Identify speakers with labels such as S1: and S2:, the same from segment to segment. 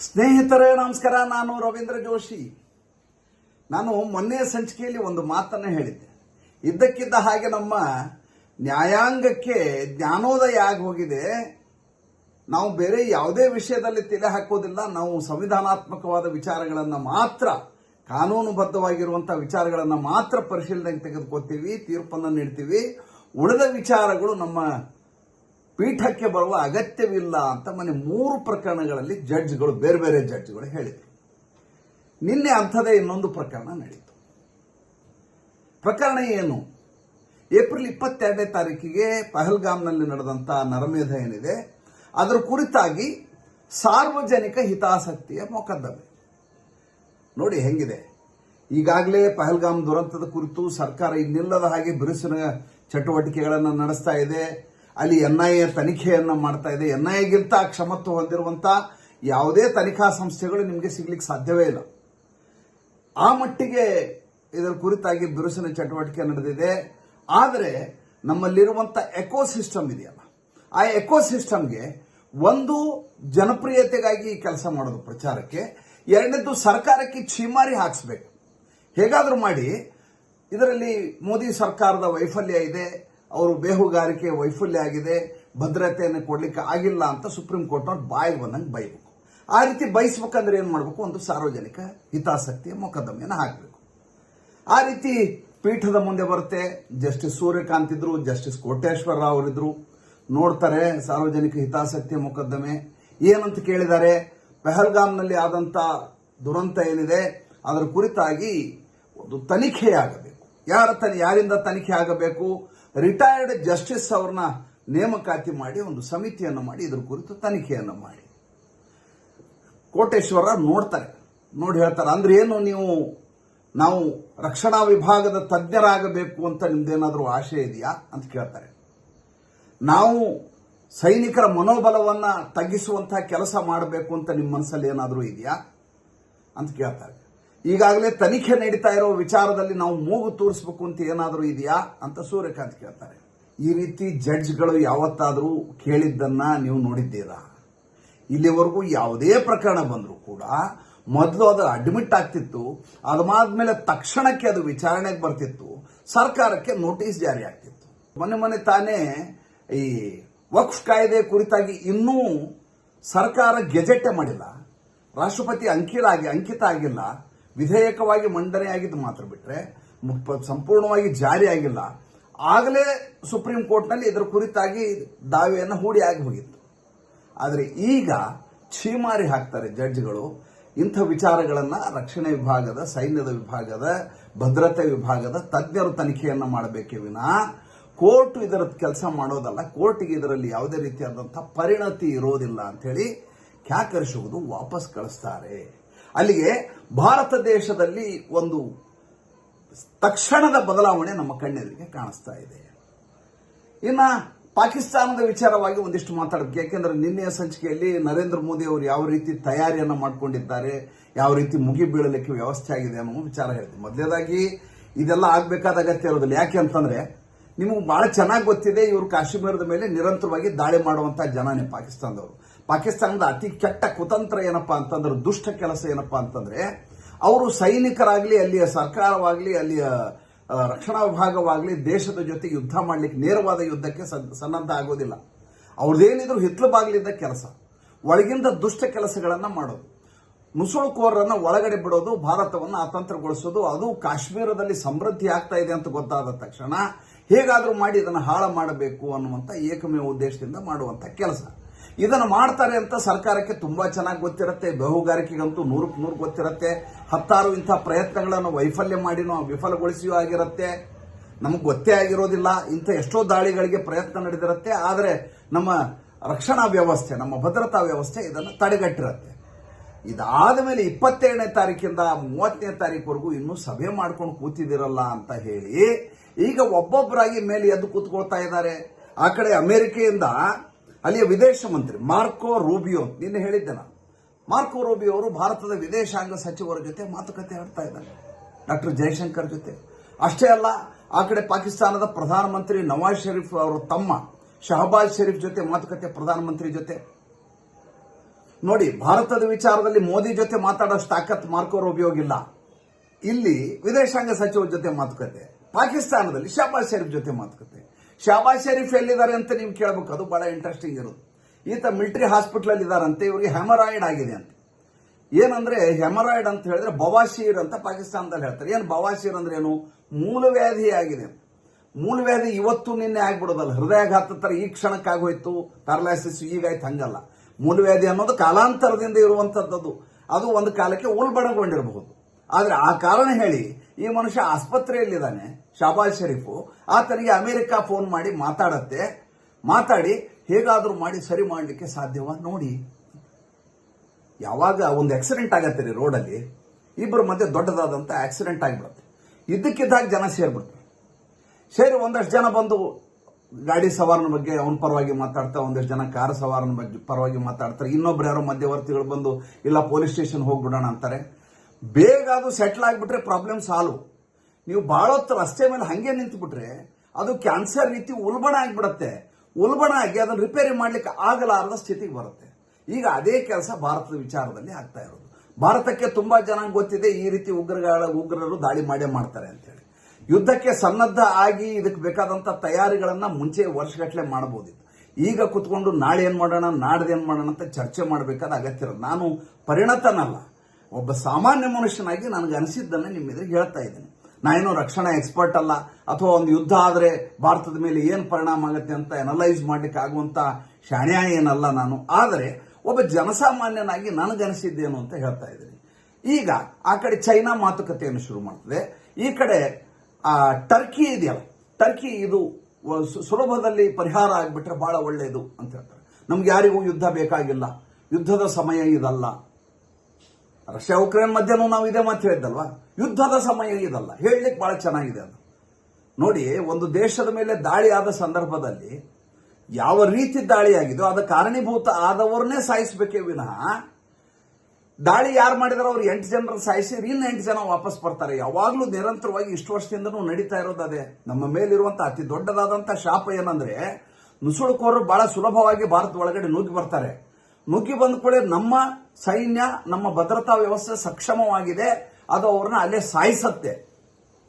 S1: ಸ್ನೇಹಿತರೇ, ನಮಸ್ಕಾರ. ನಾನು ರವೀಂದ್ರ ಜೋಶಿ. ನಾನು ಮೊನ್ನೆ ಸಂಚಿಕೆಯಲ್ಲಿ ಒಂದು ಮಾತನ್ನ ಹೇಳಿದ್ದೆ. ಇದ್ದಕ್ಕಿದ್ದ ಹಾಗೆ ನಮ್ಮ ನ್ಯಾಯಾಂಗಕ್ಕೆ ಜ್ಞಾನೋದಯ ಆಗಿ ಹೋಗಿದೆ. ನಾವು ಬೇರೆ ಯಾವುದೇ ವಿಷಯದಲ್ಲಿ ತಲೆ ಹಾಕೋದಿಲ್ಲ. ನಾವು ಸಂವಿಧಾನಾತ್ಮಕವಾದ ವಿಚಾರಗಳನ್ನು ಮಾತ್ರ ಕಾನೂನುಬದ್ಧವಾಗಿರುವಂಥ ವಿಚಾರಗಳನ್ನು ಮಾತ್ರ ಪರಿಶೀಲನೆಗೆ ತೆಗೆದುಕೊಳ್ತೀವಿ, ತೀರ್ಪನ್ನು ನೀಡ್ತೀವಿ. ಉಳಿದ ವಿಚಾರಗಳು ನಮ್ಮ ಪೀಠಕ್ಕೆ ಬರುವ ಅಗತ್ಯವಿಲ್ಲ ಅಂತ ಮನೆ ಮೂರು ಪ್ರಕರಣಗಳಲ್ಲಿ ಜಡ್ಜ್ಗಳು, ಬೇರೆ ಬೇರೆ ಜಡ್ಜ್ಗಳು ಹೇಳಿದರು. ನಿನ್ನೆ ಅಂಥದೇ ಇನ್ನೊಂದು ಪ್ರಕರಣ ನಡೀತು. ಪ್ರಕರಣ ಏನು? ಏಪ್ರಿಲ್ ಇಪ್ಪತ್ತೆರಡನೇ ತಾರೀಕಿಗೆ ಪಹಲ್ಗಾಮ್ನಲ್ಲಿ ನಡೆದಂಥ ನರಮೇಧ ಏನಿದೆ, ಅದರ ಕುರಿತಾಗಿ ಸಾರ್ವಜನಿಕ ಹಿತಾಸಕ್ತಿಯ ಮೊಕದ್ದಮೆ. ನೋಡಿ ಹೆಂಗಿದೆ. ಈಗಾಗಲೇ ಪಹಲ್ಗಾಮ್ ದುರಂತದ ಕುರಿತು ಸರ್ಕಾರ ಇನ್ನಿಲ್ಲದ ಹಾಗೆ ಬಿರುಸಿನ ಚಟುವಟಿಕೆಗಳನ್ನು ನಡೆಸ್ತಾ ಇದೆ. ಅಲ್ಲಿ ಎನ್ ಐ ಎ ತನಿಖೆಯನ್ನ ಮಾಡ್ತಾ ಇದೆ. ಎನ್ಐಎಗಿಂತ ಕ್ಷಮತ್ವ ಹೊಂದಿರುವಂಥ ಯಾವುದೇ ತನಿಖಾ ಸಂಸ್ಥೆಗಳು ನಿಮಗೆ ಸಿಗ್ಲಿಕ್ಕೆ ಸಾಧ್ಯವೇ ಇಲ್ಲ. ಆ ಮಟ್ಟಿಗೆ ಇದರ ಕುರಿತಾಗಿ ಬಿರುಸಿನ ಚಟುವಟಿಕೆ ನಡೆದಿದೆ. ಆದರೆ ನಮ್ಮಲ್ಲಿರುವಂತ ಎಕೋಸಿಸ್ಟಮ್ ಇದೆಯಲ್ಲ. ಆ ಎಕೋಸಿಸ್ಟಮ್ಗೆ ಒಂದು ಜನಪ್ರಿಯತೆಗಾಗಿ ಕೆಲಸ ಮಾಡೋದು ಪ್ರಚಾರಕ್ಕೆ, ಎರಡನೇದು ಸರ್ಕಾರಕ್ಕೆ ಛೀಮಾರಿ ಹಾಕಿಸ್ಬೇಕು. ಹೇಗಾದರೂ ಮಾಡಿ, ಇದರಲ್ಲಿ ಮೋದಿ ಸರ್ಕಾರದ ವೈಫಲ್ಯ ಇದೆ. ಅವರು ಬೇಹುಗಾರಿಕೆ ವೈಫಲ್ಯ ಆಗಿದೆ, ಭದ್ರತೆಯನ್ನು ಕೊಡಲಿಕ್ಕೆ ಆಗಿಲ್ಲ ಅಂತ ಸುಪ್ರೀಂ ಕೋರ್ಟ್ನವ್ರು ಬಾಯಿಗೆ ಬಂದಂಗೆ ಬೈಬೇಕು. ಆ ರೀತಿ ಬಯಸ್ಬೇಕಂದ್ರೆ ಏನು ಮಾಡಬೇಕು? ಒಂದು ಸಾರ್ವಜನಿಕ ಹಿತಾಸಕ್ತಿಯ ಮೊಕದ್ದಮೆಯನ್ನು ಹಾಕಬೇಕು. ಆ ರೀತಿ ಪೀಠದ ಮುಂದೆ ಬರುತ್ತೆ. ಜಸ್ಟಿಸ್ ಸೂರ್ಯಕಾಂತ್ ಇದ್ರು, ಜಸ್ಟಿಸ್ ಕೋಟೇಶ್ವರ ರಾವ್ ಅವರಿದ್ರು ನೋಡ್ತಾರೆ ಸಾರ್ವಜನಿಕ ಹಿತಾಸಕ್ತಿಯ ಮೊಕದ್ದಮೆ. ಏನಂತ ಕೇಳಿದ್ದಾರೆ? ಪೆಹಲ್ಗಾಮ್ನಲ್ಲಿ ಆದಂತ ದುರಂತ ಏನಿದೆ, ಅದರ ಕುರಿತಾಗಿ ಒಂದು ತನಿಖೆಯಾಗಬೇಕು ಯಾರ ತನಿ, ಯಾರಿಂದ ತನಿಖೆ ಆಗಬೇಕು? ರಿಟೈರ್ಡ್ ಜಸ್ಟಿಸ್ ಅವ್ರನ್ನ ನೇಮಕಾತಿ ಮಾಡಿ, ಒಂದು ಸಮಿತಿಯನ್ನು ಮಾಡಿ, ಇದ್ರ ಕುರಿತು ತನಿಖೆಯನ್ನು ಮಾಡಿ. ಕೋಟೇಶ್ವರ ನೋಡ್ತಾರೆ. ನೋಡಿ ಹೇಳ್ತಾರೆ, ಅಂದ್ರೆ ಏನು ನೀವು, ನಾವು ರಕ್ಷಣಾ ವಿಭಾಗದ ತಜ್ಞರಾಗಬೇಕು ಅಂತ ನಿಮ್ದೇನಾದರೂ ಆಶೆ ಇದೆಯಾ? ಅಂತ ಕೇಳ್ತಾರೆ. ನಾವು ಸೈನಿಕರ ಮನೋಬಲವನ್ನ ತಗ್ಗಿಸುವಂತಹ ಕೆಲಸ ಮಾಡಬೇಕು ಅಂತ ನಿಮ್ಮ ಮನಸ್ಸಲ್ಲಿ ಏನಾದರೂ ಇದೆಯಾ? ಅಂತ ಕೇಳ್ತಾರೆ. ಈಗಾಗಲೇ ತನಿಖೆ ನಡೀತಾ ಇರೋ ವಿಚಾರದಲ್ಲಿ ನಾವು ಮೂಗು ತೋರಿಸ್ಬೇಕು ಅಂತ ಏನಾದರೂ ಇದೆಯಾ ಅಂತ ಸೂರ್ಯಕಾಂತ್ ಕೇಳ್ತಾರೆ. ಈ ರೀತಿ ಜಡ್ಜ್ಗಳು ಯಾವತ್ತಾದರೂ ಕೇಳಿದ್ದನ್ನ ನೀವು ನೋಡಿದ್ದೀರಾ? ಇಲ್ಲಿವರೆಗೂ ಯಾವುದೇ ಪ್ರಕರಣ ಬಂದರೂ ಕೂಡ ಮೊದಲು ಅದು ಅಡ್ಮಿಟ್ ಆಗ್ತಿತ್ತು, ಅದಾದ್ಮೇಲೆ ತಕ್ಷಣಕ್ಕೆ ಅದು ವಿಚಾರಣೆಗೆ ಬರ್ತಿತ್ತು, ಸರ್ಕಾರಕ್ಕೆ ನೋಟಿಸ್ ಜಾರಿ ಆಗ್ತಿತ್ತು. ಮೊನ್ನೆ ಮೊನ್ನೆ ತಾನೇ ಈ ವಕ್ಫ್ ಕಾಯ್ದೆ ಕುರಿತಾಗಿ ಇನ್ನೂ ಸರ್ಕಾರ ಗೆಜೆಟ್ಟೆ ಮಾಡಿಲ್ಲ. ರಾಷ್ಟ್ರಪತಿ ಅಂಕಿಲಾಗಿ ಅಂಕಿತ ಆಗಿಲ್ಲ. ವಿಧೇಯಕವಾಗಿ ಮಂಡನೆ ಆಗಿದ್ದು ಮಾತ್ರ ಮುಪ್ಪ- ಸಂಪೂರ್ಣವಾಗಿ ಜಾರಿ ಆಗಿಲ್ಲ. ಆಗಲೇ ಸುಪ್ರೀಂ ಕೋರ್ಟ್ನಲ್ಲಿ ಇದರ ಕುರಿತಾಗಿ ದಾವೆಯನ್ನು ಹೂಡಿ ಆಗಿ ಹೋಗಿತ್ತು. ಆದರೆ ಈಗ ಛೀಮಾರಿ ಹಾಕ್ತಾರೆ ಜಡ್ಜ್ಗಳು. ಇಂಥ ವಿಚಾರಗಳನ್ನ ರಕ್ಷಣೆ ವಿಭಾಗದ, ಸೈನ್ಯದ ವಿಭಾಗದ, ಭದ್ರತೆ ವಿಭಾಗದ ತಜ್ಞರು ತನಿಖೆಯನ್ನ ಮಾಡಬೇಕೇ ವಿನ ಕೋರ್ಟ್ ಇದರ ಕೆಲಸ ಮಾಡೋದಲ್ಲ, ಕೋರ್ಟಿಗೆ ಇದರಲ್ಲಿ ಯಾವುದೇ ರೀತಿಯಾದಂಥ ಪರಿಣತಿ ಇರೋದಿಲ್ಲ ಅಂತ ಹೇಳಿ ಕ್ಯಾಕರಿಸುವುದು ವಾಪಸ್ ಕಳಿಸ್ತಾರೆ. ಅಲ್ಲಿಗೆ ಭಾರತ ದೇಶದಲ್ಲಿ ಒಂದು ತಕ್ಷಣದ ಬದಲಾವಣೆ ನಮ್ಮ ಕಣ್ಣೆದುರಿಗೆ ಕಾಣಿಸ್ತಾ ಇದೆ. ಇನ್ನ ಪಾಕಿಸ್ತಾನದ ವಿಚಾರವಾಗಿ ಒಂದಿಷ್ಟು ಮಾತಾಡಬೇಕು. ಯಾಕೆಂದ್ರೆ ನಿನ್ನೆಯ ಸಂಚಿಕೆಯಲ್ಲಿ ನರೇಂದ್ರ ಮೋದಿ ಅವರು ಯಾವ ರೀತಿ ತಯಾರಿಯನ್ನು ಮಾಡಿಕೊಂಡಿದ್ದಾರೆ, ಯಾವ ರೀತಿ ಮುಗಿ ಬೀಳಲಿಕ್ಕೆ ವ್ಯವಸ್ಥೆ ಆಗಿದೆ ಅನ್ನೋ ವಿಚಾರ ಹೇಳ್ತೀನಿ ಮೊದಲೇದಾಗಿ ಇದೆಲ್ಲ ಆಗಬೇಕಾದ ಅಗತ್ಯ ಇರೋದಿಲ್ಲ. ಯಾಕೆ ಅಂತಂದ್ರೆ ನಿಮಗೆ ಬಹಳ ಚೆನ್ನಾಗಿ ಗೊತ್ತಿದೆ ಇವರು ಕಾಶ್ಮೀರದ ಮೇಲೆ ನಿರಂತರವಾಗಿ ದಾಳಿ ಮಾಡುವಂಥ ಜನನೇ ಪಾಕಿಸ್ತಾನದವರು. ಪಾಕಿಸ್ತಾನದ ಅತಿ ಕೆಟ್ಟ ಕುತಂತ್ರ ಏನಪ್ಪಾ ಅಂತಂದ್ರೆ, ದುಷ್ಟ ಕೆಲಸ ಏನಪ್ಪಾ ಅಂತಂದ್ರೆ, ಅವರು ಸೈನಿಕರಾಗ್ಲಿ, ಅಲ್ಲಿಯ ಸರ್ಕಾರವಾಗಲಿ, ಅಲ್ಲಿಯ ರಕ್ಷಣಾ ವಿಭಾಗವಾಗಲಿ ದೇಶದ ಜೊತೆ ಯುದ್ಧ ಮಾಡಲಿಕ್ಕೆ ನೇರವಾದ ಯುದ್ಧಕ್ಕೆ ಸನ್- ಸನ್ನದ್ಧ ಆಗೋದಿಲ್ಲ. ಅವ್ರದ್ದೇನಿದ್ರು ಹಿತ್ಲು ಬಾಗಿಲಿದ್ದ ಕೆಲಸ. ಒಳಗಿಂದ ದುಷ್ಟ ಕೆಲಸಗಳನ್ನು ಮಾಡೋದು. ನುಸುಳುಕೋರರನ್ನು ಒಳಗಡೆ ಬಿಡೋದು, ಭಾರತವನ್ನು ಅತಂತ್ರಗೊಳಿಸೋದು, ಅದು ಕಾಶ್ಮೀರದಲ್ಲಿ ಸಮೃದ್ಧಿ ಆಗ್ತಾ ಇದೆ ಅಂತ ಗೊತ್ತಾದ ತಕ್ಷಣ ಹೇಗಾದರೂ ಮಾಡಿ ಇದನ್ನು ಹಾಳು ಮಾಡಬೇಕು ಅನ್ನುವಂಥ ಏಕಮೇವ ಉದ್ದೇಶದಿಂದ ಮಾಡುವಂಥ ಕೆಲಸ. ಇದನ್ನು ಮಾಡ್ತಾರೆ ಅಂತ ಸರ್ಕಾರಕ್ಕೆ ತುಂಬಾ ಚೆನ್ನಾಗಿ ಗೊತ್ತಿರುತ್ತೆ. ಬಹುಗಾರಿಕೆಗಂತೂ ನೂರಕ್ಕೆ ನೂರು ಗೊತ್ತಿರುತ್ತೆ. ಹತ್ತಾರು ಇಂಥ ಪ್ರಯತ್ನಗಳನ್ನು ವೈಫಲ್ಯ ಮಾಡಿನೋ ವಿಫಲಗೊಳಿಸಿಯೂ ಆಗಿರುತ್ತೆ. ನಮಗೆ ಗೊತ್ತೇ ಆಗಿರೋದಿಲ್ಲ. ಇಂಥ ಎಷ್ಟೋ ದಾಳಿಗಳಿಗೆ ಪ್ರಯತ್ನ ನಡೆದಿರುತ್ತೆ. ಆದರೆ ನಮ್ಮ ರಕ್ಷಣಾ ವ್ಯವಸ್ಥೆ, ನಮ್ಮ ಭದ್ರತಾ ವ್ಯವಸ್ಥೆ ಇದನ್ನು ತಡೆಗಟ್ಟಿರುತ್ತೆ. ಇದಾದ ಮೇಲೆ ಇಪ್ಪತ್ತೇಳನೇ ತಾರೀಕಿಂದ ಮೂವತ್ತನೇ ತಾರೀಕುವರೆಗೂ ಇನ್ನೂ ಸಭೆ ಮಾಡ್ಕೊಂಡು ಕೂತಿದಿರಲ್ಲ ಅಂತ ಹೇಳಿ ಈಗ ಒಬ್ಬೊಬ್ಬರಾಗಿ ಮೇಲೆ ಎದ್ದು ಕೂತ್ಕೊಳ್ತಾ ಇದ್ದಾರೆ. ಆ ಕಡೆ ಅಮೆರಿಕೆಯಿಂದ ಅಲ್ಲಿಯ ವಿದೇಶ ಮಂತ್ರಿ ಮಾರ್ಕೋ ರೂಬಿಯೋ, ನಿನ್ನೆ ಹೇಳಿದ್ದೆ ನಾನು. ಮಾರ್ಕೋ ರೂಬಿಯೋ ಅವರು ಭಾರತದ ವಿದೇಶಾಂಗ ಸಚಿವರ ಜೊತೆ ಮಾತುಕತೆ ಆಡ್ತಾ ಇದ್ದಾರೆ. ಡಾಕ್ಟರ್ ಜಯಶಂಕರ್ ಜೊತೆ. ಅಷ್ಟೇ ಅಲ್ಲ, ಆ ಕಡೆ ಪಾಕಿಸ್ತಾನದ ಪ್ರಧಾನಮಂತ್ರಿ ನವಾಜ್ ಷರೀಫ್ ಅವರ ತಮ್ಮ ಶಹಬಾಜ್ ಷರೀಫ್ ಜೊತೆ ಮಾತುಕತೆ, ಪ್ರಧಾನಮಂತ್ರಿ ಜೊತೆ. ನೋಡಿ, ಭಾರತದ ವಿಚಾರದಲ್ಲಿ ಮೋದಿ ಜೊತೆ ಮಾತಾಡೋಷ್ಟು ತಾಕತ್ ಮಾರ್ಕೋ ರೂಬಿಯೋಗಿಲ್ಲ. ಇಲ್ಲ ವಿದೇಶಾಂಗ ಸಚಿವರ ಜೊತೆ ಮಾತುಕತೆ, ಪಾಕಿಸ್ತಾನದಲ್ಲಿ ಶಹಬಾಜ್ ಷರೀಫ್ ಜೊತೆ ಮಾತುಕತೆ. ಶಹಬಾಜ್ ಶರೀಫ್ ಎಲ್ಲಿದ್ದಾರೆ ಅಂತ ನೀವು ಕೇಳಬೇಕು. ಅದು ಬಹಳ ಇಂಟ್ರೆಸ್ಟಿಂಗ್ ಇರೋದು. ಈತ ಮಿಲಿಟರಿ ಹಾಸ್ಪಿಟ್ಲಲ್ಲಿ ಇದಾರಂತೆ ಇವರಿಗೆ ಹೆಮರಾಯ್ಡ್ ಆಗಿದೆ ಅಂತ. ಏನಂದ್ರೆ ಹೆಮರಾಯ್ಡ್ ಅಂತ ಹೇಳಿದ್ರೆ ಬವಾಶೀರ್ ಅಂತ ಪಾಕಿಸ್ತಾನದಲ್ಲಿ ಹೇಳ್ತಾರೆ. ಏನು ಬವಾಶೀರ್ ಅಂದ್ರೆ ಏನು? ಮೂಲವ್ಯಾಧಿ ಆಗಿದೆ. ಮೂಲವ್ಯಾಧಿ ಇವತ್ತು ನಿನ್ನೆ ಆಗ್ಬಿಡೋದಲ್ಲ. ಹೃದಯಾಘಾತ ತರ ಈ ಕ್ಷಣಕ್ಕಾಗೋಯ್ತು. ಪ್ಯಾರಲೈಸಿಸ್ ಈಗಾಯ್ತು ಹಂಗಲ್ಲ. ಮೂಲವ್ಯಾಧಿ ಅನ್ನೋದು ಕಾಲಾಂತರದಿಂದ ಇರುವಂತದ್ದು ಅದು ಒಂದು ಕಾಲಕ್ಕೆ ಉಲ್ಬಣಗೊಂಡಿರಬಹುದು. ಆದ್ರೆ ಆ ಕಾರಣ ಹೇಳಿ ಈ ಮನುಷ್ಯ ಆಸ್ಪತ್ರೆಯಲ್ಲಿದ್ದಾನೆ, ಶಾಬಾಜ್ ಶರೀಫು. ಆತನಿಗೆ ಅಮೆರಿಕ ಫೋನ್ ಮಾಡಿ ಮಾತಾಡತ್ತೆ. ಮಾತಾಡಿ ಹೇಗಾದರೂ ಮಾಡಿ ಸರಿ ಮಾಡಲಿಕ್ಕೆ ಸಾಧ್ಯವ ನೋಡಿ. ಯಾವಾಗ ಒಂದು ಆಕ್ಸಿಡೆಂಟ್ ಆಗತ್ತೆ ರೀ ರೋಡಲ್ಲಿ ಇಬ್ಬರ ಮಧ್ಯೆ ದೊಡ್ಡದಾದಂಥ ಆಕ್ಸಿಡೆಂಟ್ ಆಗಿಬಿಡುತ್ತೆ. ಇದ್ದಕ್ಕಿದ್ದಾಗ ಜನ ಸೇರ್ಬಿಡ್ತಾರೆ. ಸೇರಿ ಒಂದಷ್ಟು ಜನ ಬಂದು ಗಾಡಿ ಸವಾರನ ಬಗ್ಗೆ ಅವನ ಪರವಾಗಿ ಮಾತಾಡ್ತಾ, ಒಂದಷ್ಟು ಜನ ಕಾರ್ ಸವಾರನ ಬಗ್ಗೆ ಪರವಾಗಿ ಮಾತಾಡ್ತಾರೆ. ಇನ್ನೊಬ್ರು ಯಾರೋ ಮಧ್ಯವರ್ತಿಗಳು ಬಂದು, ಇಲ್ಲ ಪೊಲೀಸ್ ಸ್ಟೇಷನ್ ಹೋಗ್ಬಿಡೋಣ ಅಂತಾರೆ. ಬೇಗ ಅದು ಸೆಟ್ಲ್ ಆಗಿಬಿಟ್ರೆ ಪ್ರಾಬ್ಲಮ್ ಸಾಲ್ವ್ ನೀವು ಭಾಳ ಹೊತ್ತು ರಸ್ತೆ ಮೇಲೆ ಹಂಗೆ ನಿಂತುಬಿಟ್ರೆ ಅದು ಕ್ಯಾನ್ಸರ್ ರೀತಿ ಉಲ್ಬಣ ಆಗಿಬಿಡುತ್ತೆ. ಉಲ್ಬಣ ಆಗಿ ಅದನ್ನು ರಿಪೇರಿ ಮಾಡ್ಲಿಕ್ಕೆ ಆಗಲಾರದ ಸ್ಥಿತಿಗೆ ಬರುತ್ತೆ. ಈಗ ಅದೇ ಕೆಲಸ ಭಾರತದ ವಿಚಾರದಲ್ಲಿ ಆಗ್ತಾ ಇರೋದು. ಭಾರತಕ್ಕೆ ತುಂಬಾ ಜನ ಗೊತ್ತಿದೆ ಈ ರೀತಿ ಉಗ್ರಗಳ ಉಗ್ರರು ದಾಳಿ ಮಾಡೇ ಮಾಡ್ತಾರೆ ಅಂತೇಳಿ. ಯುದ್ಧಕ್ಕೆ ಸನ್ನದ್ಧ ಆಗಿ ಇದಕ್ಕೆ ಬೇಕಾದಂತ ತಯಾರಿಗಳನ್ನು ಮುಂಚೆ ವರ್ಷಗಟ್ಟಲೆ ಮಾಡ್ಬೋದಿತ್ತು ಈಗ ಕುತ್ಕೊಂಡು ನಾಳೆ ಏನು ಮಾಡೋಣ, ನಾಡ್ದು ಮಾಡೋಣ ಅಂತ ಚರ್ಚೆ ಮಾಡಬೇಕಾದ ಅಗತ್ಯ ಇರೋದು. ನಾನು ಪರಿಣತನಲ್ಲ. ಒಬ್ಬ ಸಾಮಾನ್ಯ ಮನುಷ್ಯನಾಗಿ ನನಗೆ ಅನಿಸಿದ್ದನ್ನ ನಿಮ್ಮ ಹೇಳ್ತಾ ಇದ್ದೀನಿ. ನಾನೇನು ರಕ್ಷಣಾ ಎಕ್ಸ್ಪರ್ಟ್ ಅಲ್ಲ, ಅಥವಾ ಒಂದು ಯುದ್ಧ ಆದರೆ ಭಾರತದ ಮೇಲೆ ಏನು ಪರಿಣಾಮ ಆಗುತ್ತೆ ಅಂತ ಅನಲೈಸ್ ಮಾಡಲಿಕ್ಕೆ ಆಗುವಂತ ಶಾಣ್ಯ ಏನಲ್ಲ ನಾನು. ಆದರೆ ಒಬ್ಬ ಜನಸಾಮಾನ್ಯನಾಗಿ ನನಗನಿಸಿದ್ದೇನು ಅಂತ ಹೇಳ್ತಾ ಇದ್ದೀನಿ. ಈಗ ಆ ಕಡೆ ಚೈನಾ ಮಾತುಕತೆಯನ್ನು ಶುರು ಮಾಡ್ತದೆ. ಈ ಕಡೆ, ಆ, ಟರ್ಕಿ ಇದೆಯಲ್ಲ, ಟರ್ಕಿ ಇದು ಸುಲಭದಲ್ಲಿ ಪರಿಹಾರ ಆಗಿಬಿಟ್ರೆ ಬಹಳ ಒಳ್ಳೆಯದು ಅಂತ ಹೇಳ್ತಾರೆ. ನಮ್ಗೆ ಯಾರಿಗೂ ಯುದ್ಧ ಬೇಕಾಗಿಲ್ಲ. ಯುದ್ಧದ ಸಮಯ ಇದಲ್ಲ. ರಷ್ಯಾ ಉಕ್ರೇನ್ ಮಧ್ಯನೂ ನಾವು ಇದೇ ಮಾತು ಹೇಳಿದ್ದಲ್ವಾ ಯುದ್ಧದ ಸಮಯ ಇದಲ್ಲ. ಹೇಳಲಿಕ್ಕೆ ಬಹಳ ಚೆನ್ನಾಗಿದೆ ಅದು. ನೋಡಿ, ಒಂದು ದೇಶದ ಮೇಲೆ ದಾಳಿ ಆದ ಸಂದರ್ಭದಲ್ಲಿ ಯಾವ ರೀತಿ ದಾಳಿ ಅದು ಕಾರಣೀಭೂತ ಆದವರನ್ನೇ ಸಾಯಿಸಬೇಕೇ ವಿನಃ ದಾಳಿ ಯಾರು ಮಾಡಿದಾರೋ ಅವ್ರು ಎಂಟು ಜನರ ಸಾಯಿಸಿ ಇನ್ನು ಎಂಟು ಜನ ವಾಪಸ್ ಬರ್ತಾರೆ. ಯಾವಾಗಲೂ ನಿರಂತರವಾಗಿ ಇಷ್ಟು ವರ್ಷದಿಂದನೂ ನಡೀತಾ ಇರೋದು ಅದೇ. ನಮ್ಮ ಮೇಲಿರುವಂಥ ಅತಿ ದೊಡ್ಡದಾದಂಥ ಶಾಪ ಏನಂದ್ರೆ ನುಸುಳುಕೋರು ಬಹಳ ಸುಲಭವಾಗಿ ಭಾರತದ ಒಳಗಡೆ ನುಗ್ಗಿ ಬರ್ತಾರೆ. ನುಗ್ಗಿ ಬಂದ ಕೂಡ ನಮ್ಮ ಸೈನ್ಯ ನಮ್ಮ ಭದ್ರತಾ ವ್ಯವಸ್ಥೆ ಸಕ್ಷಮವಾಗಿದೆ, ಅದು ಅವ್ರನ್ನ ಅಲ್ಲೇ ಸಾಯಿಸತ್ತೆ.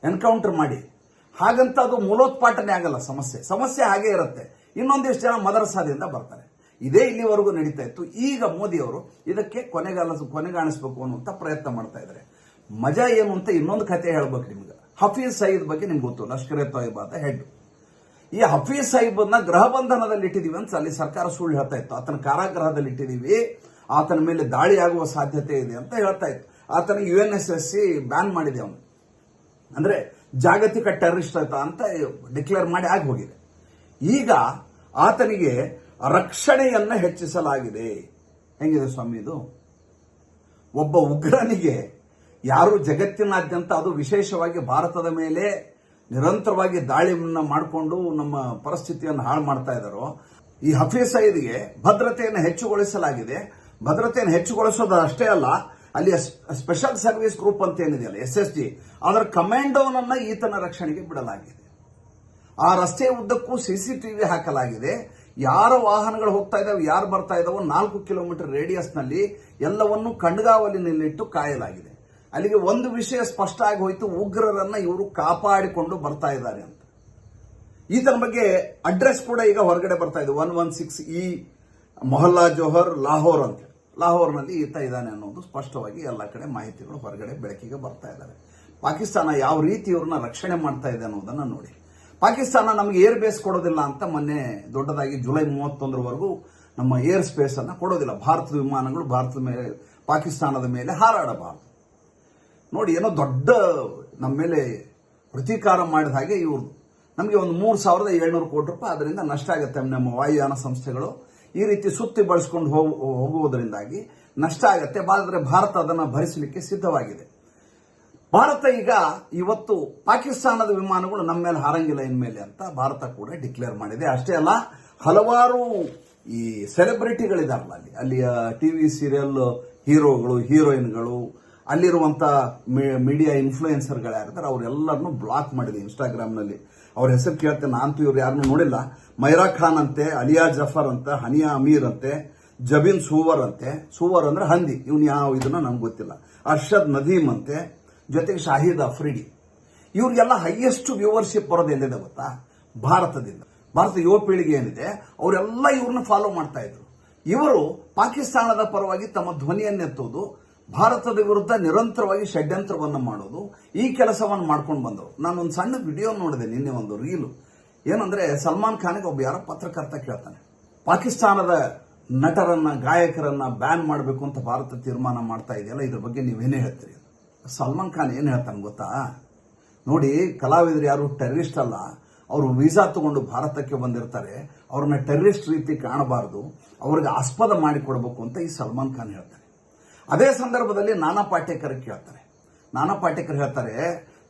S1: ಎನ್ಕೌಂಟರ್ ಮಾಡಿ. ಹಾಗಂತ ಅದು ಮೂಲೋತ್ಪಾಟನೆ ಆಗಲ್ಲ, ಸಮಸ್ಯೆ. ಸಮಸ್ಯೆ ಹಾಗೆ ಇರುತ್ತೆ. ಇನ್ನೊಂದಿಷ್ಟು ಜನ ಮದರಸಾದಿಂದ ಬರ್ತಾರೆ. ಇದೇ ಇಲ್ಲಿವರೆಗೂ ನಡೀತಾ ಇತ್ತು. ಈಗ ಮೋದಿ ಅವರು ಇದಕ್ಕೆ ಕೊನೆಗಾಲ ಕೊನೆಗಾಣಿಸ್ಬೇಕು ಅನ್ನುವಂತ ಪ್ರಯತ್ನ ಮಾಡ್ತಾ ಇದ್ದಾರೆ. ಮಜಾ ಏನು ಅಂತ ಇನ್ನೊಂದು ಕತೆ ಹೇಳ್ಬೇಕು ನಿಮ್ಗೆ. ಹಫೀಜ್ ಸಯೀದ್ ಬಗ್ಗೆ ನಿಮ್ಗೆ ಗೊತ್ತು. ಲಷ್ಕರ್ ಎ ಅಂತ ಹೆಡ್ ಈ ಹಫೀಜ್ ಸಾಹಿಬನ್ನ ಗೃಹ ಬಂಧನದಲ್ಲಿ ಇಟ್ಟಿದೀವಿ ಅಂತ ಅಲ್ಲಿ ಸರ್ಕಾರ ಸುಳ್ಳು ಹೇಳ್ತಾ ಇತ್ತು. ಆತನ ಕಾರಾಗೃಹದಲ್ಲಿ ಇಟ್ಟಿದೀವಿ ಆತನ ಮೇಲೆ ದಾಳಿ ಆಗುವ ಸಾಧ್ಯತೆ ಇದೆ ಅಂತ ಹೇಳ್ತಾ ಇತ್ತು ಆತನ U N S S C ban ಮಾಡಿದೆ ಅವನು. ಅಂದ್ರೆ ಜಾಗತಿಕ ಟೆರರಿಸ್ಟ್ ಆಯ್ತಾ ಅಂತ ಡಿಕ್ಲೇರ್ ಮಾಡಿ ಆಗಿ ಹೋಗಿದೆ. ಈಗ ಆತನಿಗೆ ರಕ್ಷಣೆಯನ್ನ ಹೆಚ್ಚಿಸಲಾಗಿದೆ. ಹೆಂಗಿದೆ ಸ್ವಾಮಿ ಇದು? ಒಬ್ಬ ಉಗ್ರನಿಗೆ ಯಾರು ಜಗತ್ತಿನಾದ್ಯಂತ ಅದು ವಿಶೇಷವಾಗಿ ಭಾರತದ ಮೇಲೆ ನಿರಂತರವಾಗಿ ದಾಳಿಯನ್ನು ಮಾಡಿಕೊಂಡು ನಮ್ಮ ಪರಿಸ್ಥಿತಿಯನ್ನು ಹಾಳು ಮಾಡ್ತಾ ಇದ್ದಾರೋ, ಈ ಹಫೀಸ್ ಸಯೀದ್ಗೆ ಭದ್ರತೆಯನ್ನು ಹೆಚ್ಚುಗೊಳಿಸಲಾಗಿದೆ. ಭದ್ರತೆಯನ್ನು ಹೆಚ್ಚುಗೊಳಿಸೋದು ಅಷ್ಟೇ ಅಲ್ಲ, ಅಲ್ಲಿ ಸ್ಪೆಷಲ್ ಸರ್ವಿಸ್ ಗ್ರೂಪ್ ಅಂತ ಏನಿದೆಯಲ್ಲ ಎಸ್ ಎಸ್ ಜಿ ಅದರ ಕಮಾಂಡೋನನ್ನು ಈತನ ರಕ್ಷಣೆಗೆ ಬಿಡಲಾಗಿದೆ. ಆ ರಸ್ತೆ ಉದ್ದಕ್ಕೂ ಸಿಸಿಟಿವಿ ಹಾಕಲಾಗಿದೆ. ಯಾರ ವಾಹನಗಳು ಹೋಗ್ತಾ ಇದಾವೆ, ಯಾರು ಬರ್ತಾ ಇದಾವೋ ನಾಲ್ಕು ಕಿಲೋಮೀಟರ್ ರೇಡಿಯಸ್ನಲ್ಲಿ ಎಲ್ಲವನ್ನೂ ಎಲ್ಲವನ್ನು ಕಣ್ಗಾವಲಿನಲ್ಲಿಟ್ಟು ಕಾಯಲಾಗಿದೆ. ಅಲ್ಲಿಗೆ ಒಂದು ವಿಷಯ ಸ್ಪಷ್ಟ ಆಗಿ ಹೋಯಿತು, ಉಗ್ರರನ್ನ ಇವರು ಕಾಪಾಡಿಕೊಂಡು ಬರ್ತಾ ಇದ್ದಾರೆ ಅಂತ. ಈತನ ಬಗ್ಗೆ ಅಡ್ರೆಸ್ ಕೂಡ ಈಗ ಹೊರಗಡೆ ಬರ್ತಾ ಇದೆ one one six E Mohalla Johar, Lahore ಅಂತ. ಲಾಹೋರ್ನಲ್ಲಿ ಈತ ಇದ್ದಾನೆ ಅನ್ನೋದು ಸ್ಪಷ್ಟವಾಗಿ ಎಲ್ಲ ಕಡೆ ಮಾಹಿತಿಗಳು ಹೊರಗಡೆ ಬೆಳಕಿಗೆ ಬರ್ತಾ ಇದ್ದಾವೆ. ಪಾಕಿಸ್ತಾನ ಯಾವ ರೀತಿ ಇವ್ರನ್ನ ರಕ್ಷಣೆ ಮಾಡ್ತಾ ಇದೆ ಅನ್ನೋದನ್ನು ನೋಡಿ. ಪಾಕಿಸ್ತಾನ ನಮಗೆ ಏರ್ ಬೇಸ್ ಕೊಡೋದಿಲ್ಲ ಅಂತ ಮೊನ್ನೆ ದೊಡ್ಡದಾಗಿ ಜುಲೈ ಮೂವತ್ತೊಂದರವರೆಗೂ ನಮ್ಮ ಏರ್ ಸ್ಪೇಸ್ ಅನ್ನು ಕೊಡೋದಿಲ್ಲ. ಭಾರತದ ವಿಮಾನಗಳು ಭಾರತದ ಮೇಲೆ, ಪಾಕಿಸ್ತಾನದ ಮೇಲೆ ಹಾರಾಡಬಾರದು. ನೋಡಿ, ಏನೋ ದೊಡ್ಡ ನಮ್ಮ ಮೇಲೆ ಪ್ರತೀಕಾರ ಮಾಡಿದ ಹಾಗೆ ಇವ್ರದ್ದು ನಮಗೆ ಒಂದು ಮೂರು ಸಾವಿರದ ಏಳ್ನೂರು ಕೋಟಿ ರೂಪಾಯಿ ಅದರಿಂದ ನಷ್ಟ ಆಗುತ್ತೆ ನಮ್ಮ ವಾಯುಯಾನ ಸಂಸ್ಥೆಗಳು. ಈ ರೀತಿ ಸುತ್ತಿ ಬಳಸ್ಕೊಂಡು ಹೋಗು, ಹೋಗುವುದರಿಂದಾಗಿ ನಷ್ಟ ಆಗುತ್ತೆ. ಆದರೆ ಭಾರತ ಅದನ್ನು ಭರಿಸಲಿಕ್ಕೆ ಸಿದ್ಧವಾಗಿದೆ. ಭಾರತ ಈಗ ಇವತ್ತು ಪಾಕಿಸ್ತಾನದ ವಿಮಾನಗಳು ನಮ್ಮ ಮೇಲೆ ಹಾರಂಗಿಲ್ಲ ಇನ್ಮೇಲೆ ಅಂತ ಭಾರತ ಕೂಡ ಡಿಕ್ಲೇರ್ ಮಾಡಿದೆ. ಅಷ್ಟೇ ಅಲ್ಲ, ಹಲವಾರು ಈ ಸೆಲೆಬ್ರಿಟಿಗಳಿದಾರಲ್ಲ ಅಲ್ಲಿ. ಅಲ್ಲಿಯ ಟಿವಿ ಸೀರಿಯಲ್ ಹೀರೋಗಳು, ಹೀರೋಯಿನ್ಗಳು, ಅಲ್ಲಿರುವಂತ ಮೀಡಿಯಾ ಇನ್ಫ್ಲೂಯೆನ್ಸರ್ಗಳು ಯಾರಿದ್ದಾರೆ, ಅವರೆಲ್ಲರನ್ನು ಬ್ಲಾಕ್ ಮಾಡಿದೆ ಇನ್ಸ್ಟಾಗ್ರಾಮ್ನಲ್ಲಿ. ಅವ್ರ ಹೆಸರು ಕೇಳ್ತೇನೆ, ನಾನಂತೂ ಇವ್ರು ಯಾರನ್ನೂ ನೋಡಿಲ್ಲ. ಮೈರಾ ಖಾನ್ ಅಂತೆ, ಅಲಿಯಾ ಜಫರ್ ಅಂತ, ಹನಿಯಾ ಅಮೀರ್ ಅಂತೆ, ಜಬಿನ್ ಸೂವರ್ ಅಂತೆ. ಸೂವರ್ ಅಂದ್ರೆ ಹಂದಿ. ಇವನು ಯಾವ ಇದನ್ನ ನಮ್ಗೆ ಗೊತ್ತಿಲ್ಲ. ಅರ್ಷದ್ ನದೀಮ್ ಅಂತೆ, ಜೊತೆಗೆ ಶಾಹಿದ್ ಅಫ್ರಿಡಿ ಇವ್ರಿಗೆಲ್ಲ ಹೈಯೆಸ್ಟ್ ವ್ಯೂವರ್ಶಿಪ್ ಬರೋದು ಎಲ್ಲಿದೆ ಗೊತ್ತಾ? ಭಾರತದಿಂದ. ಭಾರತ ಯುವ ಪೀಳಿಗೆ ಏನಿದೆ, ಅವರೆಲ್ಲ ಇವ್ರನ್ನ ಫಾಲೋ ಮಾಡ್ತಾ ಇದ್ರು. ಇವರು ಪಾಕಿಸ್ತಾನದ ಪರವಾಗಿ ತಮ್ಮ ಧ್ವನಿಯನ್ನೆತ್ತೋದು ಭಾರತದ ವಿರುದ್ಧ ನಿರಂತರವಾಗಿ ಷಡ್ಯಂತ್ರವನ್ನು ಮಾಡೋದು, ಈ ಕೆಲಸವನ್ನು ಮಾಡ್ಕೊಂಡು ಬಂದರು ನಾನು ಒಂದು ಸಣ್ಣ ವಿಡಿಯೋ ನೋಡಿದೆ ನಿನ್ನೆ ಒಂದು ರೀಲು. ಏನಂದ್ರೆ ಸಲ್ಮಾನ್ ಖಾನ್ಗೆ ಒಬ್ಬ ಯಾರೋ ಪತ್ರಕರ್ತ ಕೇಳ್ತಾನೆ. ಪಾಕಿಸ್ತಾನದ ನಟರನ್ನ, ಗಾಯಕರನ್ನ ಬ್ಯಾನ್ ಮಾಡಬೇಕು ಅಂತ ಭಾರತ ತೀರ್ಮಾನ ಮಾಡ್ತಾ ಇದೆಯಲ್ಲ, ಇದ್ರ ಬಗ್ಗೆ ನೀವೇನೇ ಹೇಳ್ತೀರಿ? ಸಲ್ಮಾನ್ ಖಾನ್ ಏನು ಹೇಳ್ತಾನೆ ಗೊತ್ತಾ? ನೋಡಿ, ಕಲಾವಿದರು ಯಾರು ಟೆರರಿಸ್ಟ್ ಅಲ್ಲ, ಅವರು ವೀಸಾ ತಗೊಂಡು ಭಾರತಕ್ಕೆ ಬಂದಿರ್ತಾರೆ, ಅವ್ರನ್ನ ಟೆರರಿಸ್ಟ್ ರೀತಿ ಕಾಣಬಾರದು, ಅವ್ರಿಗೆ ಆಸ್ಪದ ಮಾಡಿಕೊಡ್ಬೇಕು ಅಂತ ಈ ಸಲ್ಮಾನ್ ಖಾನ್ ಹೇಳ್ತಾರೆ ಅದೇ ಸಂದರ್ಭದಲ್ಲಿ ನಾನಾ ಪಾಟೇಕರ್ ಕೇಳ್ತಾರೆ. ನಾನಾ ಪಾಟೇಕರ್ ಹೇಳ್ತಾರೆ,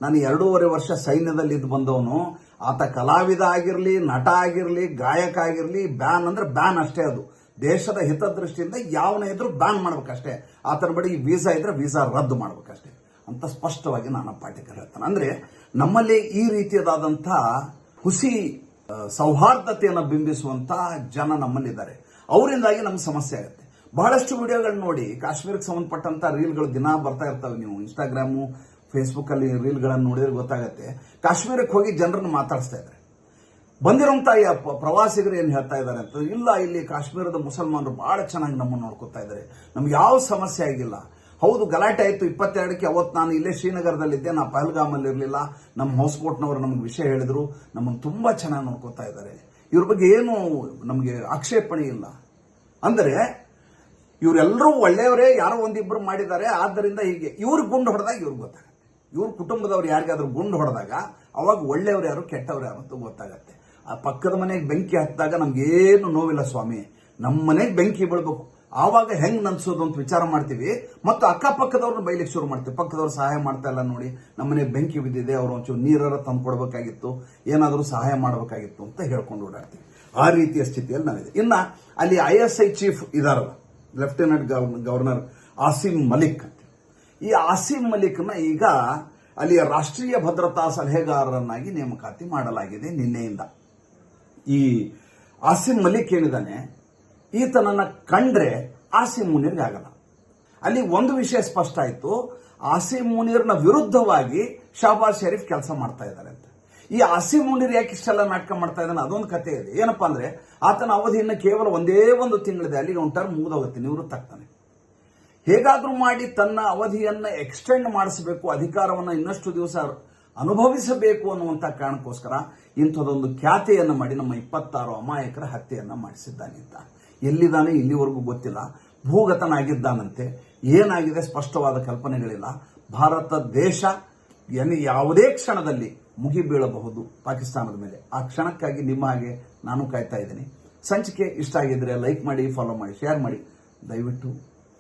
S1: ನಾನು ಎರಡೂವರೆ ವರ್ಷ ಸೈನ್ಯದಲ್ಲಿ ಇದ್ದು ಬಂದವನು ಆತ ಕಲಾವಿದ ಆಗಿರಲಿ, ನಟ ಆಗಿರಲಿ, ಗಾಯಕ ಆಗಿರಲಿ, ಬ್ಯಾನ್ ಅಂದ್ರೆ ಬ್ಯಾನ್ ಅಷ್ಟೇ ಅದು. ದೇಶದ ಹಿತದೃಷ್ಟಿಯಿಂದ ಯಾವನೇ ಇದ್ರೂ ಬ್ಯಾನ್ ಮಾಡ್ಬೇಕಷ್ಟೇ. ಆತನ ಬಳಿ ವೀಸಾ ಇದ್ರೆ ವೀಸಾ ರದ್ದು ಮಾಡ್ಬೇಕಷ್ಟೇ. ಅಂತ ಸ್ಪಷ್ಟವಾಗಿ ನಾನು ಪಾಟೇಕರ್ ಹೇಳ್ತಾನೆ. ಅಂದ್ರೆ ನಮ್ಮಲ್ಲಿ ಈ ರೀತಿಯದಾದಂಥ ಹುಸಿ ಸೌಹಾರ್ದತೆಯನ್ನು ಬಿಂಬಿಸುವಂತ ಜನ ನಮ್ಮಲ್ಲಿದ್ದಾರೆ. ಅವರಿಂದಾಗಿ ನಮ್ಗೆ ಸಮಸ್ಯೆ ಆಗುತ್ತೆ. ಬಹಳಷ್ಟು ವಿಡಿಯೋಗಳು ನೋಡಿ, ಕಾಶ್ಮೀರಕ್ಕೆ ಸಂಬಂಧಪಟ್ಟಂತ ರೀಲ್ಗಳು ದಿನ ಬರ್ತಾ ಇರ್ತವೆ ನೀವು. ಇನ್ಸ್ಟಾಗ್ರಾಮು ಫೇಸ್ಬುಕ್ ಅಲ್ಲಿ ರೀಲ್ಗಳನ್ನು ನೋಡಿದ್ರೆ ಗೊತ್ತಾಗತ್ತೆ. ಕಾಶ್ಮೀರಕ್ಕೆ ಹೋಗಿ ಜನರನ್ನು ಮಾತಾಡಿಸ್ತಾ ಇದ್ದಾರೆ. ಬಂದಿರೋಂಥ ಪ್ರವಾಸಿಗರು ಏನು ಹೇಳ್ತಾ ಇದ್ದಾರೆ ಅಂತ ಇಲ್ಲ, ಇಲ್ಲಿ ಕಾಶ್ಮೀರದ ಮುಸಲ್ಮಾನರು ಬಹಳ ಚೆನ್ನಾಗಿ ನಮ್ಮನ್ನು ನೋಡ್ಕೊತಾ ಇದ್ದಾರೆ. ನಮ್ಗೆ ಯಾವ ಸಮಸ್ಯೆ ಆಗಿಲ್ಲ. ಹೌದು, ಗಲಾಟೆ ಆಯಿತು ಇಪ್ಪತ್ತೆರಡಕ್ಕೆ, ಅವತ್ತು ನಾನು ಇಲ್ಲೇ ಶ್ರೀನಗರದಲ್ಲಿದ್ದೆ ನಾ ಪಹಲ್ಗಾಮಲ್ಲಿ ಇರಲಿಲ್ಲ. ನಮ್ಮ ಹೌಸ್ಬೋಟ್ನವರು ನಮ್ಗೆ ವಿಷಯ ಹೇಳಿದ್ರು. ನಮ್ಮನ್ನು ತುಂಬಾ ಚೆನ್ನಾಗಿ ನೋಡ್ಕೊತಾ ಇದ್ದಾರೆ. ಇವ್ರ ಬಗ್ಗೆ ಏನು ನಮಗೆ ಆಕ್ಷೇಪಣೆ ಇಲ್ಲ. ಅಂದರೆ, ಇವರೆಲ್ಲರೂ ಒಳ್ಳೆಯವರೇ, ಯಾರೋ ಒಂದಿಬ್ಬರು ಮಾಡಿದ್ದಾರೆ. ಆದ್ದರಿಂದ ಹೀಗೆ, ಇವ್ರಿಗೆ ಗುಂಡು ಹೊಡೆದಾಗ ಇವ್ರಿಗೆ ಗೊತ್ತಾಗುತ್ತೆ. ಇವ್ರ ಕುಟುಂಬದವ್ರು ಯಾರಿಗಾದ್ರೂ ಗುಂಡು ಹೊಡೆದಾಗ, ಅವಾಗ ಒಳ್ಳೆಯವ್ರು ಯಾರು, ಕೆಟ್ಟವ್ರು ಯಾರು ಅಂತ ಗೊತ್ತಾಗತ್ತೆ. ಆ ಪಕ್ಕದ ಮನೆಗೆ ಬೆಂಕಿ ಹತ್ತಿದಾಗ ನಮ್ಗೇನು ನೋವಿಲ್ಲ ಸ್ವಾಮಿ. ನಮ್ಮ ಮನೆಗೆ ಬೆಂಕಿ ಬೀಳ್ಬೇಕು. ಆವಾಗ ಹೆಂಗ್ ನನ್ಸೋದು ಅಂತ ವಿಚಾರ ಮಾಡ್ತೀವಿ. ಮತ್ತು ಅಕ್ಕಪಕ್ಕದವ್ರನ್ನ ಬೈಲಿಕ್ಕೆ ಶುರು ಮಾಡ್ತೀವಿ. ಪಕ್ಕದವ್ರು ಸಹಾಯ ಮಾಡ್ತಾ ಇಲ್ಲ ನೋಡಿ ನಮ್ಮ ಮನೆಗೆ ಬೆಂಕಿ ಬಿದ್ದಿದೆ, ಅವ್ರು ಒಂಚೂರು ನೀರಾರ ತಂದು ಕೊಡ್ಬೇಕಾಗಿತ್ತು, ಏನಾದರೂ ಸಹಾಯ ಮಾಡಬೇಕಾಗಿತ್ತು ಅಂತ ಹೇಳ್ಕೊಂಡು ಓಡಾಡ್ತೀವಿ. ಆ ರೀತಿಯ ಸ್ಥಿತಿಯಲ್ಲಿ ನಾವಿದೆ ಇನ್ನ ಅಲ್ಲಿ ಐ ಎಸ್ ಐ ಚೀಫ್ ಇದಾರಲ್ಲ, ಲೆಫ್ಟಿನೆಂಟ್ ಗವರ್ನರ್ ಆಸಿಮ್ ಮಲಿಕ್ ಈ ಆಸಿಮ್ ಮಲಿಕ್ನ ಈಗ ಅಲ್ಲಿಯ ರಾಷ್ಟ್ರೀಯ ಭದ್ರತಾ ಸಲಹೆಗಾರರನ್ನಾಗಿ ನೇಮಕಾತಿ ಮಾಡಲಾಗಿದೆ ನಿನ್ನೆಯಿಂದ. ಈ ಆಸಿಮ್ ಮಲಿಕ್ ಏನಿದ್ದಾನೆ? ಈತನನ್ನ ಕಂಡ್ರೆ ಆಸಿಮ್ ಮುನೀರ್ಗೆ ಆಗಲ್ಲ. ಅಲ್ಲಿ ಒಂದು ವಿಷಯ ಸ್ಪಷ್ಟ ಆಯಿತು. ಆಸಿಮ್ ಮುನೀರ್ನ ವಿರುದ್ಧವಾಗಿ ಶಹಬಾಜ್ ಶರೀಫ್ ಕೆಲಸ ಮಾಡ್ತಾ ಇದ್ದಾರೆ ಅಂತ. ಈ ಆಸಿಮ್ ಮುನೀರ್ ಯಾಕೆ ಇಷ್ಟೆಲ್ಲ ನಾಟಕ ಮಾಡ್ತಾ ಇದ್ದಾನೆ ಅದೊಂದು ಕಥೆ ಇದೆ. ಏನಪ್ಪಾ ಅಂದ್ರೆ, ಆತನ ಅವಧಿಯನ್ನು ಕೇವಲ ಒಂದೇ ಒಂದು ತಿಂಗಳಿದೆ. ಅಲ್ಲಿಗೆ ಒಂದು ಟರ್ಮ್ ಮುಗಿದೋಗುತ್ತೆ. ನಿವೃತ್ತ ಆಗ್ತಾನೆ ಹೇಗಾದ್ರೂ ಮಾಡಿ ತನ್ನ ಅವಧಿಯನ್ನು ಎಕ್ಸ್ಟೆಂಡ್ ಮಾಡಿಸಬೇಕು, ಅಧಿಕಾರವನ್ನು ಇನ್ನಷ್ಟು ದಿವಸ ಅನುಭವಿಸಬೇಕು ಅನ್ನುವಂತ ಕಾರಣಕ್ಕೋಸ್ಕರ ಇಂಥದೊಂದು ಖ್ಯಾತೆಯನ್ನು ಮಾಡಿ ನಮ್ಮ ಇಪ್ಪತ್ತಾರು ಅಮಾಯಕರ ಹತ್ಯೆಯನ್ನ ಮಾಡಿಸಿದ್ದಾನೆ ಅಂತ. ಎಲ್ಲಿದ್ದಾನೆ ಇಲ್ಲಿವರೆಗೂ ಗೊತ್ತಿಲ್ಲ. ಭೂಗತನಾಗಿದ್ದಾನಂತೆ. ಏನಾಗಿದೆ ಸ್ಪಷ್ಟವಾದ ಕಲ್ಪನೆಗಳಿಲ್ಲ. ಭಾರತ ದೇಶ ಎನ್ನು ಯಾವುದೇ ಕ್ಷಣದಲ್ಲಿ ಮುಗಿ ಬೀಳಬಹುದು ಪಾಕಿಸ್ತಾನದ ಮೇಲೆ. ಆ ಕ್ಷಣಕ್ಕಾಗಿ ನಿಮ್ಮ ಹಾಗೆ ನಾನು ಕಾಯ್ತಾ ಇದ್ದೀನಿ. ಸಂಚಿಕೆ ಇಷ್ಟ ಆಗಿದ್ರೆ ಲೈಕ್ ಮಾಡಿ ಫಾಲೋ ಮಾಡಿ ಶೇರ್ ಮಾಡಿ. ದಯವಿಟ್ಟು